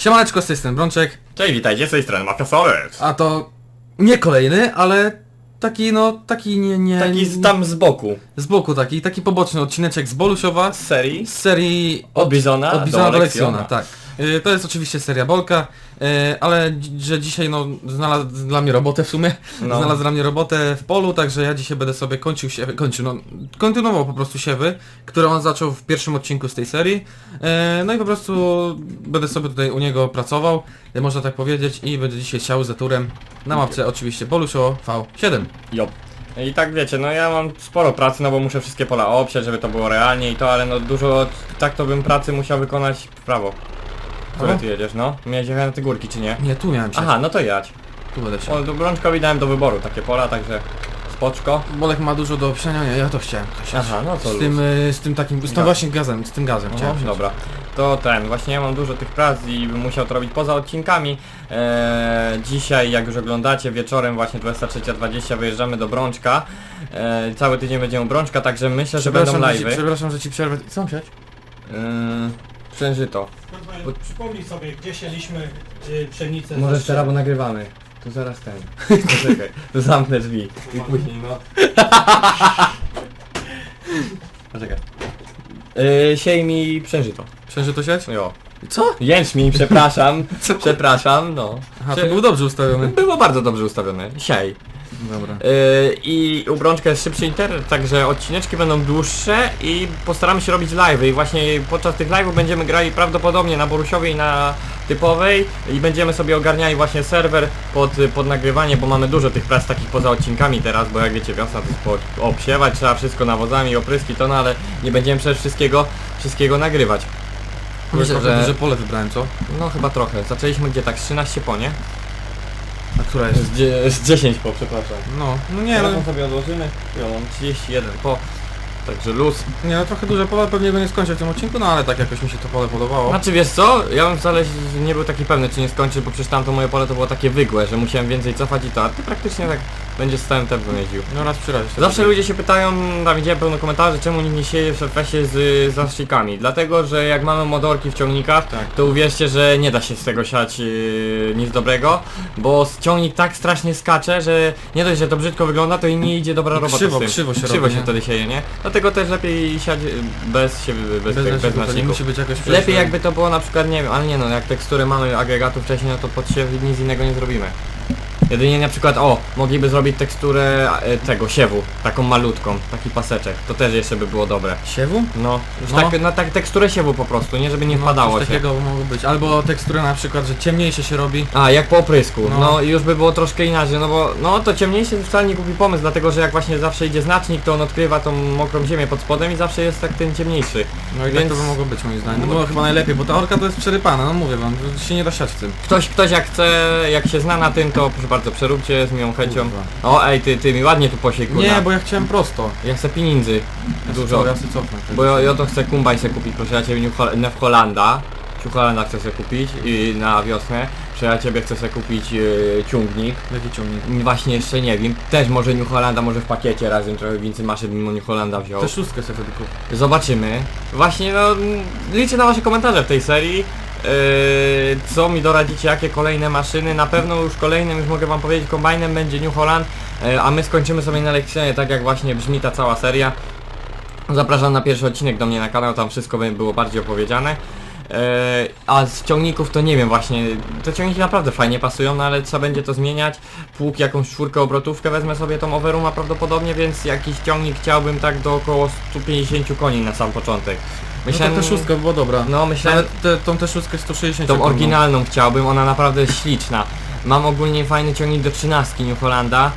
Siemaneczko, z tej strony Brączek, Cześć, witajcie, z tej strony Mafiasolec. a to nie kolejny, ale taki no, taki nie, nie... Taki z, tam z boku. Z boku taki, taki poboczny odcineczek z Boluszowa, Z serii. z serii Od Bizona od Bizona do tak. Y, To jest oczywiście seria Bolka, y, ale dzi- że dzisiaj no znalazł dla mnie robotę w sumie, No. znalazł dla mnie robotę w polu, także ja dzisiaj będę sobie kończył siewy, kończył, no kontynuował po prostu siewy, które on zaczął w pierwszym odcinku z tej serii, Y, no i po prostu będę sobie tutaj u niego pracował, można tak powiedzieć i będę dzisiaj siał za turem na mapce oczywiście Boluszo V7. Jo. I tak wiecie, no ja mam sporo pracy, no bo muszę wszystkie pola obsiać, żeby to było realnie i to, ale no dużo, tak to bym pracy musiał wykonać w prawo. Które Prawo? ty jedziesz, no? Miałeś jechać na te górki, czy nie? Nie, tu miałem siać, Aha, no to jadź. tu będę siał. O, do Brączkowi dałem do wyboru takie pola, także spoczko. Bolek ma dużo do nie, ja to chciałem to. Aha, no to Z tym, y, z tym takim, z tym Gaz. właśnie gazem, z tym gazem No, chciałem siać. dobra. To ten, właśnie ja mam dużo tych prac i bym musiał to robić poza odcinkami. Eee, dzisiaj, jak już oglądacie, wieczorem właśnie 23.20 wyjeżdżamy do Brączka. Eee, cały tydzień będziemy u Brączka, także myślę, że będą Przepraszam, że ci, live'y. przepraszam, że ci przerwę. Co siać? Eee, Przężyto. Bo... Przypomnij sobie, gdzie sieliśmy y, pszenicę. Może zawsze. teraz, bo nagrywamy. To zaraz ten. Poczekaj, to zamknę drzwi. I później, no. Poczekaj. Eee, siej mi przężyto. Przęży to siać? Jo. Co? Jęczmień, przepraszam. przepraszam, no. Aha, to Prze- dobrze ustawiony. Było bardzo dobrze ustawione. Siej. Dobra. Yy, I u Brączka jest szybszy internet, także odcineczki będą dłuższe i postaramy się robić live'y i właśnie podczas tych live'ów będziemy grali prawdopodobnie na Borusiowej i na typowej i będziemy sobie ogarniali właśnie serwer pod, pod nagrywanie, bo mamy dużo tych prac takich poza odcinkami teraz, bo jak wiecie wiosna to jest po, obsiewać, trzeba wszystko nawozami, opryski, to no ale nie będziemy przecież wszystkiego, wszystkiego nagrywać. Myślę, że że- duże pole wybrałem, co? No chyba trochę. Zaczęliśmy gdzie tak z 13 po, nie? Która jest? Z, dzie- z 10 po, przepraszam. No, no nie, no, Telefon sobie odłożymy. Ja mam 31 po. Także luz. nie, no trochę duże pole, pewnie go nie skończę w tym odcinku, no ale tak jakoś mi się to pole podobało. Znaczy wiesz co? Ja bym wcale nie był taki pewny czy nie skończy, bo przecież tamto moje pole to było takie wygłe, że musiałem więcej cofać i to, a ty praktycznie tak będzie z całym tempem jeździł. No raz przy razie. Zawsze ludzie się pytają, tam widziałem pełno komentarzy, czemu nikt nie sieje w surfacie z zastrzyjkami. Dlatego, że jak mamy modorki w ciągnikach, Tak. to uwierzcie, że nie da się z tego siać yy, nic dobrego, bo ciągnik tak strasznie skacze, że nie dość, że to brzydko wygląda, to i nie idzie dobra robota krzywo, z tym. krzywo się krzywo robi, się nie? wtedy sieje, nie? Dlatego też lepiej siać yy, bez, siebie, bez, Bez, bez, bez, bez to nie znaczników. musi być jakoś Lepiej jakby to było na przykład, nie wiem, ale nie no, jak tekstury mamy agregatu wcześniej, no to pod siew nic innego nie zrobimy. Jedynie na przykład, o, mogliby zrobić teksturę e, tego siewu, taką malutką, taki paseczek, to też jeszcze by było dobre. Siewu? No, już No. tak, na tak teksturę siewu po prostu, nie żeby nie No, wpadało coś się. takiego mogło być. Albo tekstura na przykład, że ciemniejsze się robi. A, jak po oprysku, No. no. i już by było troszkę inaczej, no bo no to ciemniejszy to wcale nie głupi pomysł, dlatego że jak właśnie zawsze idzie znacznik, to on odkrywa tą mokrą ziemię pod spodem i zawsze jest tak ten ciemniejszy. No i Więc- tak to by mogło być moim zdaniem. No było chyba najlepiej, bo ta orka to jest przerypana, no mówię wam, się nie da siać w tym. Ktoś, ktoś jak chce, jak się zna na tym, to proszę bardzo, przeróbcie z miłą chęcią. Kurwa. O ej, ty, ty mi ładnie tu posiej, kurwa. Nie, bo ja chciałem prosto. Ja chcę pieniędzy. Dużo. Ja sobie cofnę. Bo ja, ja to chcę kumbaj sobie kupić, proszę ja ciebie New Hol- New Hollanda. New Hollanda chcę sobie kupić i na wiosnę. Proszę ja ciebie chcę sobie kupić yy, ciągnik. Jaki ciągnik? Właśnie jeszcze nie wiem. Też może New Hollanda, może w pakiecie razem trochę więcej maszyn mimo New Hollanda wziął. Te szóstkę sobie wtedy kup. Zobaczymy. Właśnie no mm, liczę na wasze komentarze w tej serii. Yy, co mi doradzicie, jakie kolejne maszyny? Na pewno już kolejnym, już mogę wam powiedzieć, kombajnem będzie New Holland, yy, a my skończymy sobie na lekcjonie, tak jak właśnie brzmi ta cała seria. Zapraszam na pierwszy odcinek do mnie na kanał, tam wszystko by- było bardziej opowiedziane. Yy, a z ciągników to nie wiem właśnie, te ciągniki naprawdę fajnie pasują, no ale trzeba będzie to zmieniać. Pług jakąś czwórkę obrotówkę wezmę sobie tą overuma prawdopodobnie, więc jakiś ciągnik chciałbym tak do około 150 koni na sam początek. Myślałem, no to ta szóstka była dobra. No myślałem, Ale te, tą tę szóstkę 160 tą oryginalną chciałbym, ona naprawdę jest śliczna. Mam ogólnie fajny ciągnik do 13 New Hollanda.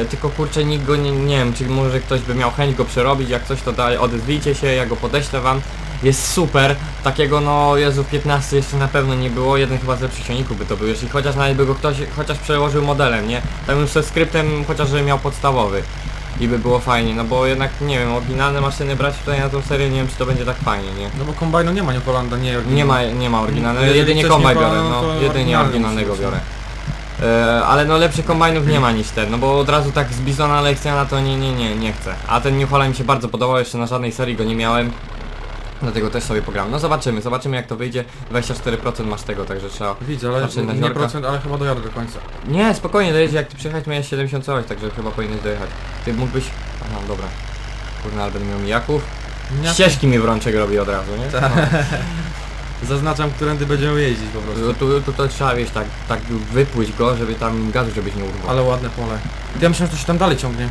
Yy, tylko kurczę nikt go nie, nie wiem, czy może ktoś by miał chęć go przerobić, jak coś to dalej odezwijcie się, ja go podeślę wam. Jest super, takiego no Jezu 15 jeszcze na pewno nie było, jeden chyba z lepszych by to był, jeśli chociaż nawet by go ktoś chociaż przełożył modelem, nie? Tam już ze skryptem chociaż żeby miał podstawowy. I by było fajnie, no bo jednak nie wiem, oryginalne maszyny brać tutaj na tą serię, nie wiem czy to będzie tak fajnie, nie? No bo kombajnu nie ma New Hollanda, nie Nie ma, nie ma oryginalnego, jedynie kombaj nie biorę, no, to jedynie oryginalny oryginalnego biorę. E, ale no lepszych kombajnów nie ma niż ten, no bo od razu tak z Bizona Lekcjona to nie, nie, nie, nie chcę. A ten New Holland mi się bardzo podobał, jeszcze na żadnej serii go nie miałem. Dlatego też sobie pogram. No zobaczymy, zobaczymy jak to wyjdzie. 24% masz tego, także trzeba... Widzę, ale nie procent, ale chyba dojadę do końca. Nie, spokojnie dojedzie, jak ty przyjechać miałeś 70 coś, także chyba powinieneś dojechać. Ty mógłbyś... Aha, dobra. Kurna, ale będę miał mijaków. Nie? Ścieżki mi Wrączek robi od razu, nie? Tak. Zaznaczam, którędy będziemy jeździć po prostu. No, tu, tu to trzeba, wiesz, tak, tak wypłyć go, żeby tam gazu żebyś nie urwał. Ale ładne pole. Ja myślałem, że to się tam dalej ciągnie.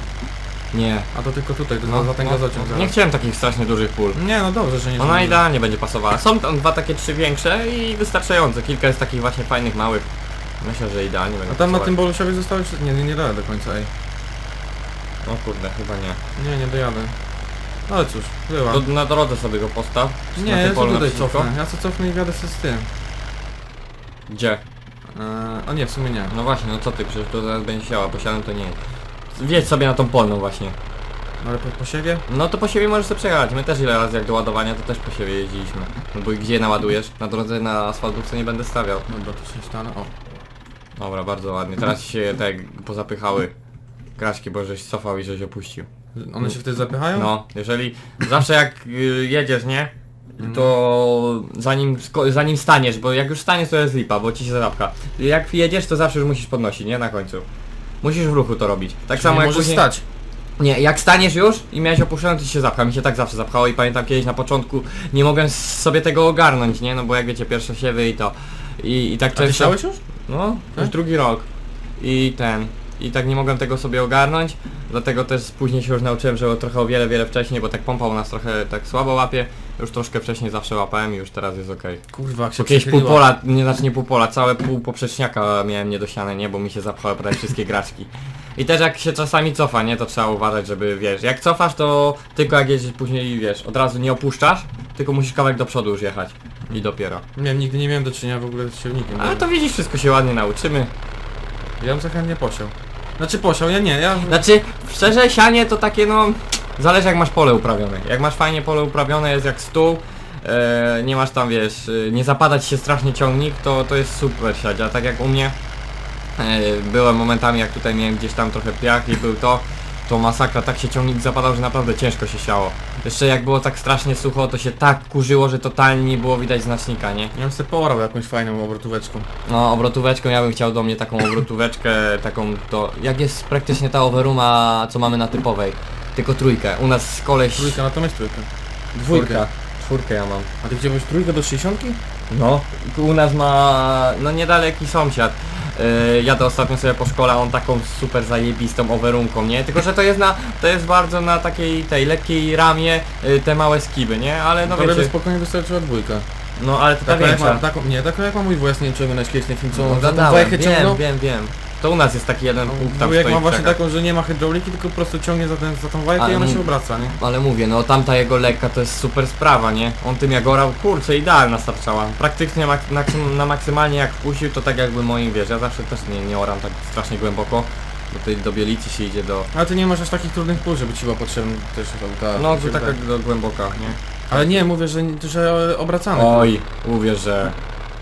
Nie. A to tylko tutaj, to No, za ten no, zaraz. Nie chciałem takich strasznie dużych pól. Nie, no dobrze, że nie Ona idealnie będzie pasowała. Są tam dwa takie trzy większe i wystarczające. Kilka jest takich właśnie fajnych, małych. Myślę, że idealnie będzie A tam na pasować. tym bolusiowie zostały jeszcze... Nie, nie, nie daję do końca, ej. O kurde, chyba nie. Nie, nie dojadę. No ale cóż, była. Do, na drodze sobie go postaw. Nie, na tym ja polu co tutaj naprzeciwko. cofnę. Ja co cofnę i jadę sobie z tym. Gdzie? Eee, a nie, w sumie nie. No właśnie, no co ty, przecież to zaraz będzie siała, posiadam to nie jest. Wjedź sobie na tą polną właśnie. Ale po, po siebie? No to po siebie możesz sobie przejechać. My też ile razy jak do ładowania, to też po siebie jeździliśmy. No bo gdzie naładujesz? Na drodze na asfaltówce nie będę stawiał. Dobra, to się stanę. O. Dobra, bardzo ładnie. Teraz się tak pozapychały graczki, bo żeś cofał i żeś opuścił. One się wtedy zapychają? No, jeżeli zawsze jak y, jedziesz, nie? To zanim, sko- zanim staniesz, bo jak już staniesz to jest lipa, bo ci się zapcha. Jak jedziesz to zawsze już musisz podnosić, nie? Na końcu. Musisz w ruchu to robić. Tak samo jak możesz później... stać. Nie, jak staniesz już i miałeś opuszczone, to ci się zapcha. Mi się tak zawsze zapchało i pamiętam kiedyś na początku nie mogłem sobie tego ogarnąć, nie? No bo jak wiecie, pierwsze siewy i to. I, i tak A ty często... siałeś już? No, Tak? już drugi rok. I ten. I tak nie mogłem tego sobie ogarnąć, dlatego też później się już nauczyłem, że trochę o wiele, wiele wcześniej, bo tak pompa u nas trochę tak słabo łapie. Już troszkę wcześniej zawsze łapałem i już teraz jest okej. Kurwa, jak się Bo kiedyś pół pola, nie znaczy nie pół pola, całe pół poprzeczniaka miałem niedosiane, nie, bo mi się zapchały prawie wszystkie graczki. I też jak się czasami cofa, nie, to trzeba uważać, żeby wiesz, jak cofasz to tylko jak jedziesz później, wiesz, od razu nie opuszczasz, tylko musisz kawałek do przodu już jechać. I dopiero. Nie wiem, nigdy nie miałem do czynienia w ogóle z silnikiem. Ale to widzisz, wszystko się ładnie nauczymy. Ja bym za chętnie posiał. Znaczy posiał, ja nie, ja... Znaczy, szczerze, sianie to takie no... Zależy jak masz pole uprawione. Jak masz fajnie pole uprawione, jest jak stół, e, nie masz tam, wiesz, e, nie zapadać się strasznie ciągnik, to, to jest super siać. A tak jak u mnie, e, byłem momentami jak tutaj miałem gdzieś tam trochę piach i był to, to masakra, tak się ciągnik zapadał, że naprawdę ciężko się siało. Jeszcze jak było tak strasznie sucho, to się tak kurzyło, że totalnie nie było widać znacznika, nie? Ja bym sobie poorał jakąś fajną obrotóweczką. No, obrotóweczką, ja bym chciał do mnie taką obrotóweczkę, taką to... Jak jest praktycznie ta overuma, co mamy na typowej? Tylko trójkę. U nas koleś... Trójka, natomiast trójkę. Dwójka. Czwórkę ja mam. A ty wziąłeś trójkę do 60? No. U nas ma... no niedaleki sąsiad. Yy, jadę ostatnio sobie po szkole, a on taką super zajebistą overumką, nie? Tylko, że to jest na... to jest bardzo na takiej tej lekkiej ramie yy, te małe skiby, nie? Ale no No by wiecie... spokojnie wystarczyła dwójka. No ale to ta Taką jak, większa. ma, taką, nie, taką jak ma mój oglądałeś kiedyś ten film, co No, on za tą gadałem, wajchę wiem, wiem, wiem. To u nas jest taki jeden punkt tam Wujek stoi ma właśnie czeka. taką, że nie ma hydrauliki, tylko po prostu ciągnie za, ten, za tą wajkę Ale i ona mu- się obraca, nie? Ale mówię, no tamta jego lekka to jest super sprawa, nie? On tym jak orał, kurczę, idealna starczała. Praktycznie mak na, na maksymalnie jak wpuścił, to tak jakby moim, wiesz, ja zawsze też nie, nie oram tak strasznie głęboko. Do tej do bielicy się idzie do... Ale ty nie masz aż takich trudnych pól, żeby ci była potrzebna też ta... No, to tak wydaje. jak do głęboka, nie? Ale nie, mówię, że, że obracane. Oj, mówię, że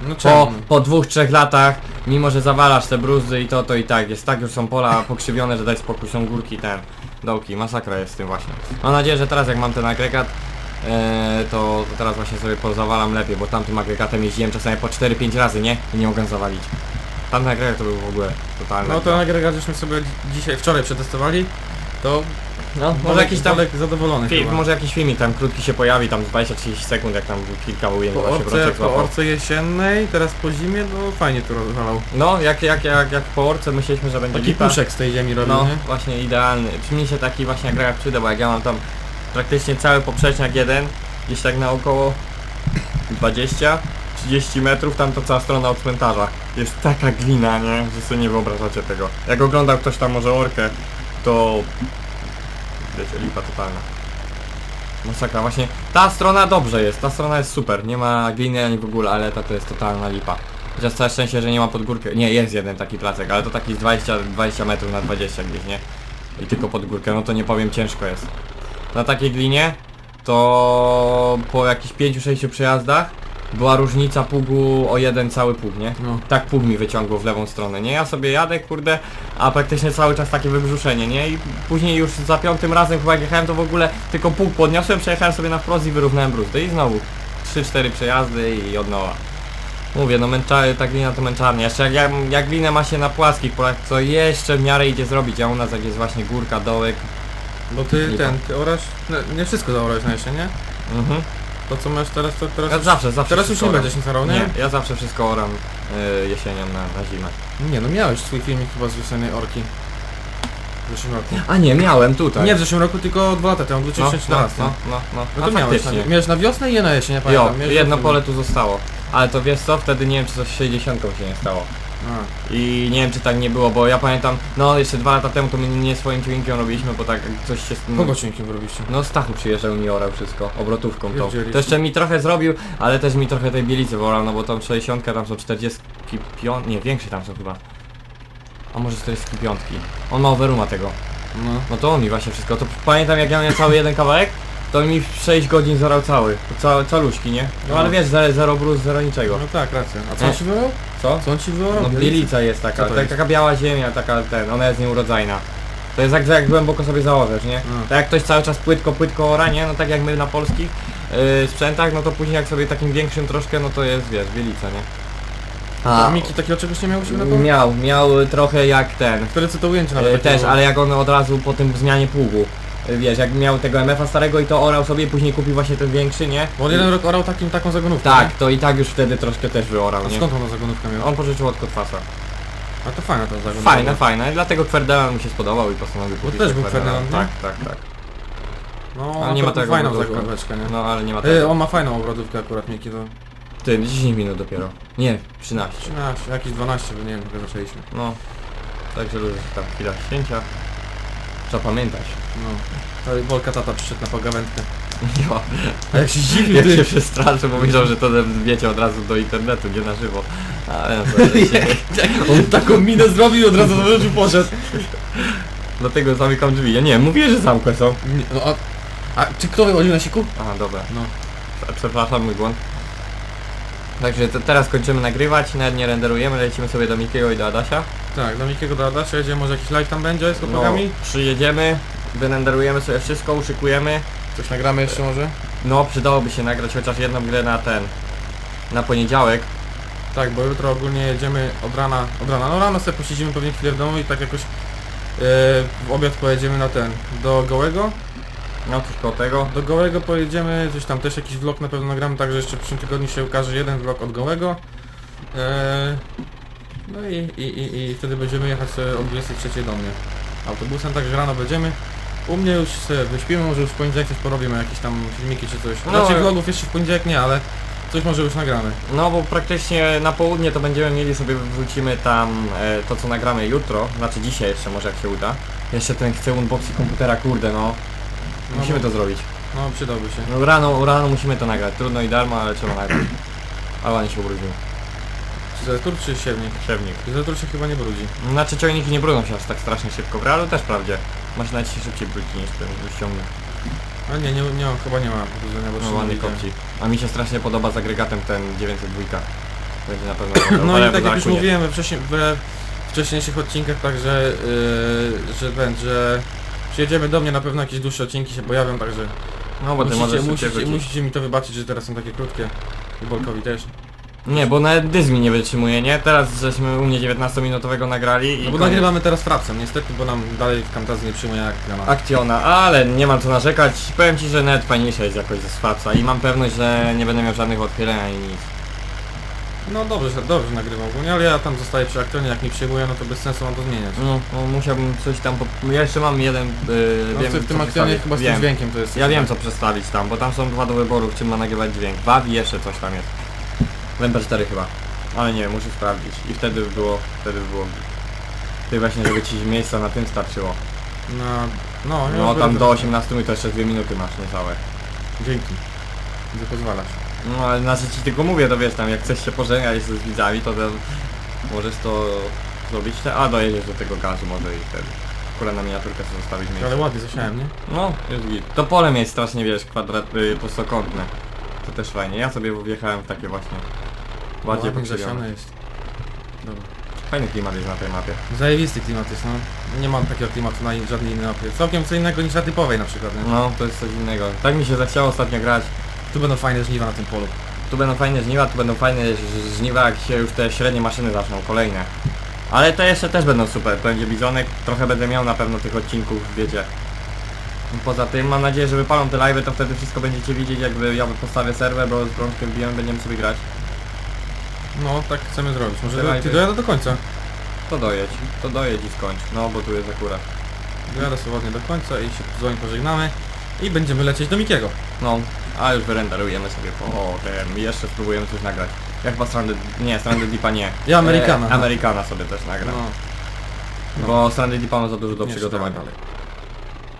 No po, czemu? po dwóch, trzech latach, mimo że zawalasz te bruzy i to, to i tak, jest tak, już są pola pokrzywione, że daj spokój, są górki, ten, dołki, masakra jest z tym właśnie. Mam nadzieję, że teraz jak mam ten agregat, e, to, teraz właśnie sobie pozawalam lepiej, bo tamtym agregatem jeździłem czasami po 4-5 razy, nie? I nie mogłem zawalić. Tamten agregat to był w ogóle totalny. No to agregat żeśmy sobie dzisiaj, wczoraj przetestowali, to no, może jakiś tam zadowolony film, chyba. może jakiś filmik tam krótki się pojawi, tam 20-30 sekund, jak tam kilka ujęć Po właśnie orce, Brączek po złapał. orce jesiennej, teraz po zimie, no fajnie tu rozwalał. No, jak, jak, jak, jak po orce myśleliśmy, że będzie Taki lipa. puszek z tej ziemi robił, No, nie? właśnie idealny. Czy mi się taki właśnie agregat przyda, bo jak ja mam tam praktycznie cały poprzeczniak jeden, gdzieś tak na około 20-30 metrów, tam to cała strona od cmentarza. Jest taka glina, nie? Że sobie nie wyobrażacie tego. Jak oglądał ktoś tam może orkę, to... Wiecie, lipa totalna. Masakra, właśnie ta strona dobrze jest, ta strona jest super, nie ma gliny ani w ogóle, ale ta to jest totalna lipa. Chociaż całe szczęście, że nie ma pod górkę. Nie, jest jeden taki placek, ale to taki z 20, 20 metrów na 20 gdzieś, nie? I tylko pod górkę, no to nie powiem, ciężko jest. Na takiej glinie to po jakichś 5-6 przejazdach była różnica pługu o jeden cały pług, nie? No. Tak pług mi wyciągło w lewą stronę, nie? Ja sobie jadę, kurde, a praktycznie cały czas takie wybrzuszenie, nie? I później już za piątym razem chyba jak jechałem, to w ogóle tylko pług podniosłem, przejechałem sobie na wprost i wyrównałem bruzdę i znowu 3-4 przejazdy i od nowa. Mówię, no męcza, ta glina to męczarnia. Jeszcze jak, jak, jak glinę ma się na płaskich polach, co jeszcze w miarę idzie zrobić, a u nas jak jest właśnie górka, dołek. Bo ty Nie ten, ty orasz, no, nie wszystko zaorałeś na jesienie. Mhm. To co masz teraz, to teraz Ja już, zawsze, zawsze teraz już wszystko nie oram. będziesz nic orał, nie? Nie, ja zawsze wszystko oram y, jesienią na, na zimę. Nie, no miałeś swój filmik chyba z wiosennej orki. W zeszłym roku. A nie, miałem tutaj. Nie w zeszłym roku, tylko dwa lata temu, w no, no, 2014. no, no, no, No no to miałeś na, faktycznie. miałeś na wiosnę i je na jesień, Jo, pamiętam. Miałeś jedno pole tu zostało. Ale to wiesz co, wtedy nie wiem czy coś z 60 się nie stało. I nie wiem czy tak nie było, bo ja pamiętam, no jeszcze dwa lata temu to my nie swoim ciągnikiem robiliśmy, bo tak coś się... Kogo cienkiem robiliście? No Stachu przyjeżdżał i mi orał wszystko, obrotówką to. Pierdzieliście. To jeszcze mi trochę zrobił, ale też mi trochę tej bielicy worał, no bo tam 60, tam są 45, nie większe tam są chyba. A może 45. On ma overruma tego. No. No to on mi właśnie wszystko, to pamiętam jak ja miałem cały jeden kawałek, to mi w 6 godzin zorał cały, ca, caluśki, nie? No ale No. wiesz, zero, zero bruz, zero niczego. No tak, racja. A co on ci wyjął? Co? Co on ci wyjął? No bielica jest taka, Co to tak, jest? taka biała ziemia, taka ten, ona jest nieurodzajna. To jest jak, jak głęboko sobie założysz, nie? No. Tak jak ktoś cały czas płytko, płytko ora, nie? No tak jak my na polskich yy, sprzętach, no to później jak sobie takim większym troszkę, no to jest, wiesz, bielica, nie? A Miki takiego czegoś nie miał siebie na polu? miał, miał trochę jak ten, Wtedy co to ujęcie nawet yy, takie też, ale jak on od razu po tym zmianie pługu. Wiesz, jak miał tego MF-a starego i to orał sobie, później kupił właśnie ten większy, nie? Bo on jeden rok orał takim, taką zagonówkę. Tak, to i tak już wtedy troszkę też wyorał, nie? A nie? skąd on tą zagonówkę miał? On pożyczył od Kotwasa. A to fajna ta zagonówka. Fajne, fajne, dlatego Kwerdelan mu się spodobał i postanowił kupić też te był Kwerdelan. Kwerdelan, Tak, tak, tak. No, Ale nie ma tego fajną zagonóweczkę, nie? No ale nie ma E, tego. on ma fajną obrodówkę akurat Miki, to Ty, 10 minut dopiero. Nie, 13. 13, jakieś 12, bo nie wiem, kiedy zaczęliśmy. No. Także ludzie, tam chwila święcia. Trzeba pamiętać. No. To Bolka tata przyszedł na pogawędkę. Jo. A jak się zdziwił, Jak ty. się przestraszy, bo myślał, że to wiecie od razu do internetu, nie na żywo. Ale no to się... On taką minę zrobił i od razu do rzeczy poszedł. Dlatego zamykam drzwi. Ja nie, mówię, że zamkłe są. Nie, No, a, a czy kto wychodził na siku? Aha, dobra. No. Przepraszam, mój błąd. Także te, teraz kończymy nagrywać, nawet nie renderujemy, lecimy sobie do Mikiego i do Adasia. Tak, do Mikiego do Adasia jedzie, może jakiś live tam będzie z No, chłopakami? przyjedziemy, wyrenderujemy sobie wszystko, uszykujemy. Coś nagramy jeszcze może? No, przydałoby się nagrać chociaż jedną grę na ten, na poniedziałek. Tak, bo jutro ogólnie jedziemy od rana, od rana, no rano sobie posiedzimy pewnie chwilę w domu i tak jakoś e, w obiad pojedziemy na ten, do Gołego. No, coś koło tego. Do Gołego pojedziemy, coś tam też jakiś vlog na pewno nagramy, także jeszcze w przyszłym tygodniu się ukaże jeden vlog od Gołego. E, no i, i, i, i wtedy będziemy jechać sobie o 23 do mnie autobusem, także rano będziemy. U mnie już sobie wyśpimy, może już w poniedziałek coś porobimy, jakieś tam filmiki czy coś. No, Znaczy ale- vlogów jeszcze w poniedziałek nie, ale coś może już nagramy. No, bo praktycznie na południe to będziemy mieli sobie, wrzucimy tam e, to co nagramy jutro, znaczy dzisiaj jeszcze może jak się uda. Jeszcze ten chce unboxing komputera, kurde no. No, Musimy bo- to zrobić. No przydałby się. No rano, rano musimy to nagrać. Trudno i darmo, ale trzeba nagrać. Ale ładnie się ubrudził. Czy Zetur czy siewnik? Siewnik. Zetur się chyba nie brudzi. Znaczy ciągniki nie brudzą się aż tak strasznie szybko. W realu też wprawdzie. Maszyna ci się szybciej brudzi niż ten niż ciągnik. Ale nie, nie, nie chyba nie ma pobrudzenia, bo No jeszcze ładny nie kopci. A mi się strasznie podoba z agregatem ten 902. Będzie na pewno No ale i tak jak już mówiłem we, wcześniej, we wcześniejszych odcinkach, także yy, że będzie... Przyjedziemy do mnie, na pewno jakieś dłuższe odcinki się pojawią, także No bo ty musicie, możesz szybciej musicie, wrócić. musicie mi to wybaczyć, że teraz są takie krótkie. I Bolkowi też. Nie, bo nawet dysk mi nie wytrzymuje, nie? Teraz żeśmy u mnie 19-minutowego nagrali i No bo koniec. nagrywamy teraz frapsem, niestety, bo nam dalej w Camtasia nie przyjmuje jak na Aktiona, ale nie mam co narzekać. Powiem ci, że net fajniejsza jest jakoś ze Sfaca i mam pewność, że nie będę miał żadnych odchyleń ani nic. No dobrze, dobrze nagrywam ogólnie, ale ja tam zostaję przy aktonie, jak nie przyjmuję, no to bez sensu mam to zmieniać. No, no musiałbym coś tam, po... ja jeszcze mam jeden, yy, No wiem w tym przestawić. chyba z tym wiem. dźwiękiem to jest... Ja wiem co przestawić tam, bo tam są dwa do wyboru, w czym ma nagrywać dźwięk. Wav i jeszcze coś tam jest. W MP4 chyba. Ale nie wiem, muszę sprawdzić. I wtedy by było, wtedy by było... Ty właśnie, żeby ci miejsca na tym starczyło. No, no, ja No już tam będę- do 18 minut to jeszcze 2 minuty masz niecałe. Dzięki. Że pozwalasz. No ale znaczy ci tylko mówię, to wiesz tam, jak chcesz się pożegnać z widzami, to tam możesz to zrobić, te, a dojedziesz do tego gazu może i wtedy. Akurat na miniaturkę sobie zostawić miejsce. Ale ładnie zasiałem, nie? No, jest git. To pole jest strasznie, wiesz, kwadrat, y, prostokątne. To też fajnie. Ja sobie wjechałem w takie właśnie bardziej Ładnie pokrzywione. zasiane jest. Dobra. Fajny klimat jest na tej mapie. Zajebisty klimat jest, no. Nie mam takiego klimatu na żadnej innej mapie. Całkiem co innego niż na typowej na przykład, nie? No, to jest coś innego. Tak mi się zachciało ostatnio grać. Tu będą fajne żniwa na tym polu. Tu będą fajne żniwa, tu będą fajne ż- żniwa, jak się już te średnie maszyny zaczną, kolejne. Ale te jeszcze też będą super, będzie bizonek, trochę będę miał na pewno tych odcinków, wiecie. Poza tym mam nadzieję, że wypalą te live'y, to wtedy wszystko będziecie widzieć, jakby ja postawię serwer, bo z Brączkiem wbijemy, będziemy sobie grać. No, tak chcemy zrobić. Może Te do, ty dojadę do końca. To dojedź, to dojedź i skończ, no bo tu jest akurat. Dojadę sobie ładnie do końca i się z wami pożegnamy. I będziemy lecieć do Mikiego. No, a już wyrenderujemy sobie po tym jeszcze spróbujemy coś nagrać. Jak chyba Stranded, nie, Stranded Deepa nie. Ja Amerykana. E, Amerykana sobie też nagram. No, no. Bo Stranded Deepa ma za dużo do Nie przygotowania. czytałem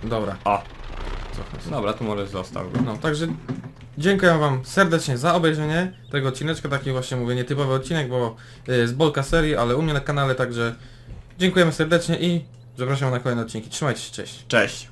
Dobra. O, Cofnę sobie. dobra, tu możesz został. No, także dziękuję wam serdecznie za obejrzenie tego odcineczka, taki właśnie mówię nietypowy odcinek, bo y, z Bolka serii, ale u mnie na kanale, także dziękujemy serdecznie i zapraszam na kolejne odcinki. Trzymajcie się, cześć. Cześć.